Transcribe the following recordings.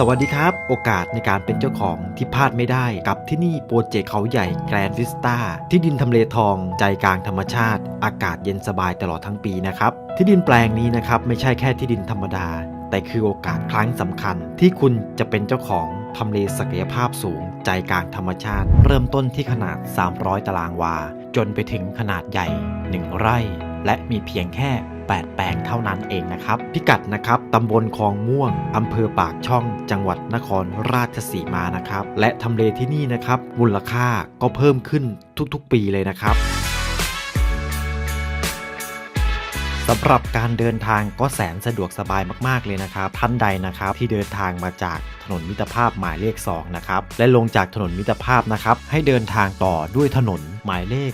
สวัสดีครับ โอกาสในการเป็นเจ้าของที่พลาดไม่ได้กับที่นี่โปรเจกต์เขาใหญ่แกรนด์วิสตาที่ดินทำเลทองใจกลางธรรมชาติ อากาศเย็นสบายตลอดทั้งปีนะครับ ที่ดินแปลงนี้นะครับ ไม่ใช่แค่ที่ดินธรรมดา แต่คือโอกาสครั้งสำคัญ ที่คุณจะเป็นเจ้าของทำเลศักยภาพสูง ใจกลางธรรมชาติ เริ่มต้นที่ขนาด 300 ตารางวา จนไปถึงขนาดใหญ่ 1 ไร่ และมีเพียงแค่ 8แปลงเท่านั้นเองนะครับ พิกัดนะครับตำบลคลองม่วงอำเภอปากช่อง จังหวัดนครราชสีมานะครับ และทำเลที่นี่นะครับมูลค่าก็เพิ่มขึ้นทุกๆ ปีเลยนะครับสำหรับการเดินทางก็แสนสะดวกสบายมากๆเลยนะครับ ท่านใดนะครับที่เดินทางมาจากถนนมิตรภาพหมายเลข 2 นะครับ และลงจากถนนมิตรภาพนะครับ ให้เดินทางต่อด้วยถนนหมายเลข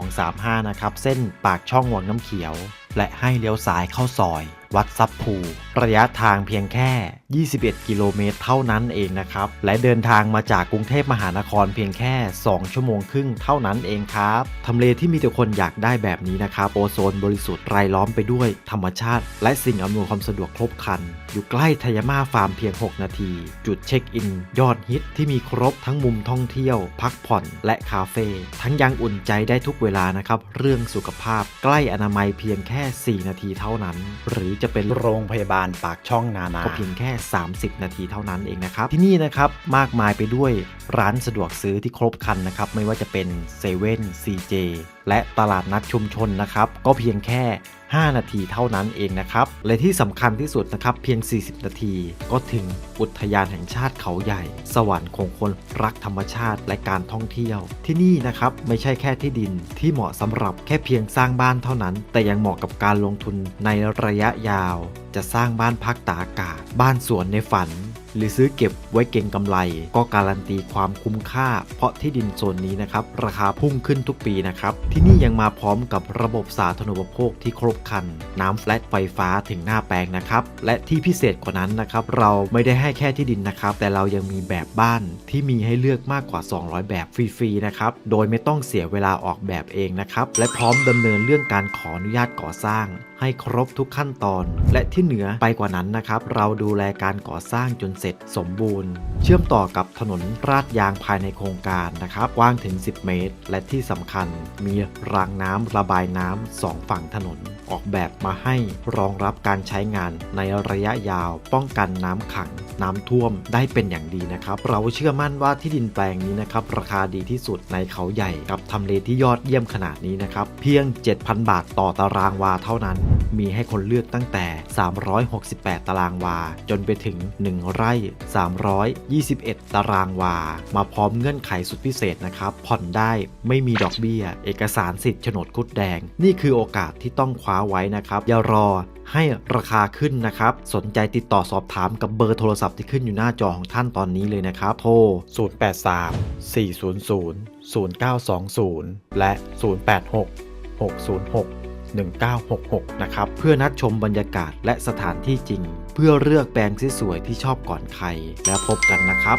2235 นะครับ เส้นปากช่องวังน้ำเขียว และให้เลี้ยวซ้ายเข้าซอยวัดซับภูระยะทางเพียงแค่ 21 กิโลเมตรเท่านั้นเองนะครับ และเดินทางมาจากกรุงเทพมหานครเพียงแค่ 2 ชั่วโมงครึ่งเท่านั้นเองครับทำเลที่มีแต่คนอยากได้แบบนี้นะครับโอโซนบริสุทธิ์รายล้อมไปด้วยธรรมชาติ และสิ่งอำนวยความสะดวกครบครัน อยู่ใกล้ทยามาฟาร์มเพียง 6 นาที จุดเช็คอิน ยอดฮิตที่มีครบทั้งมุมท่องเที่ยว พักผ่อน และคาเฟ่ทั้งยังอุ่นใจได้ทุกเวลานะครับเรื่องสุขภาพใกล้อนามัยเพียงแค่ 4 นาทีเท่านั้น หรือจะเป็นโรงพยาบาลปากช่องนานาก็เพียงแค่ 30 นาทีเท่านั้นเองนะครับ ที่นี่นะครับมากมายไปด้วย ร้านสะดวกซื้อที่ครบครันนะครับ ไม่ว่าจะเป็นเซเว่นซีเจและตลาดนัดชุมชนนะครับ ก็เพียงแค่ 5 นาทีเท่านั้นเองนะครับ และที่สำคัญที่สุดนะครับ เพียง 40 นาที ก็ถึงอุทยานแห่งชาติเขาใหญ่ สวรรค์ของคนรักธรรมชาติและการท่องเที่ยว ที่นี่นะครับ ไม่ใช่แค่ที่ดินที่เหมาะสำหรับแค่เพียงสร้างบ้านเท่านั้น แต่ยังเหมาะกับการลงทุนในระยะยาว จะสร้างบ้านพักตากอากาศ บ้านสวนในฝัน หรือซื้อเก็บไว้เก็งกำไร ก็การันตีความคุ้มค่า เพราะที่ดินโซนนี้นะครับราคาพุ่งขึ้นทุกปีนะครับที่นี่ยังมาพร้อมกับระบบสาธารณูปโภคที่ครบครัน น้ำแฟลตไฟฟ้าถึงหน้าแปลงนะครับและที่พิเศษกว่านั้นนะครับเราไม่ได้ให้แค่ที่ดินนะครับแต่เรายังมีแบบบ้านที่มีให้เลือกมากกว่า 200 แบบฟรีๆนะครับโดยไม่ต้องเสียเวลาออกแบบเองนะครับและพร้อมดำเนินเรื่องการขออนุญาตก่อสร้าง ให้ครบทุกขั้นตอน และที่เหนือไปกว่านั้นนะครับ เราดูแลการก่อสร้างจนเสร็จสมบูรณ์ เชื่อมต่อกับถนนราดยางภายในโครงการนะครับ กว้างถึง 10 เมตร และที่สำคัญมีรางน้ำระบายน้ำสองฝั่งถนนออกแบบมาให้รองรับการใช้งานในระยะยาว ป้องกันน้ำขัง น้ำท่วมได้เป็นอย่างดีนะครับ เราเชื่อมั่นว่าที่ดินแปลงนี้นะครับ ราคาดีที่สุดในเขาใหญ่กับทำเลที่ยอดเยี่ยมขนาดนี้นะครับ เพียง 7,000 บาทต่อตารางวาเท่านั้นมีให้คนเลือกตั้งแต่ 368 ตารางวา จนไปถึง 1 ไร่ 321 ตารางวา มาพร้อมเงื่อนไขสุดพิเศษนะครับ ผ่อนได้ไม่มีดอกเบี้ย เอกสารสิทธิ์โฉนดคุดแดง นี่คือโอกาสที่ต้องคว้าไว้นะครับ อย่ารอให้ราคาขึ้นนะครับ สนใจติดต่อสอบถามกับเบอร์โทรศัพท์ที่ขึ้นอยู่หน้าจอของท่านตอนนี้เลยนะครับ โทร 083 400 0920 และ 086 606 1966 นะครับ เพื่อนัดชมบรรยากาศและสถานที่จริง เพื่อเลือกแปลงสวยๆที่ชอบก่อนใคร แล้วพบกันนะครับ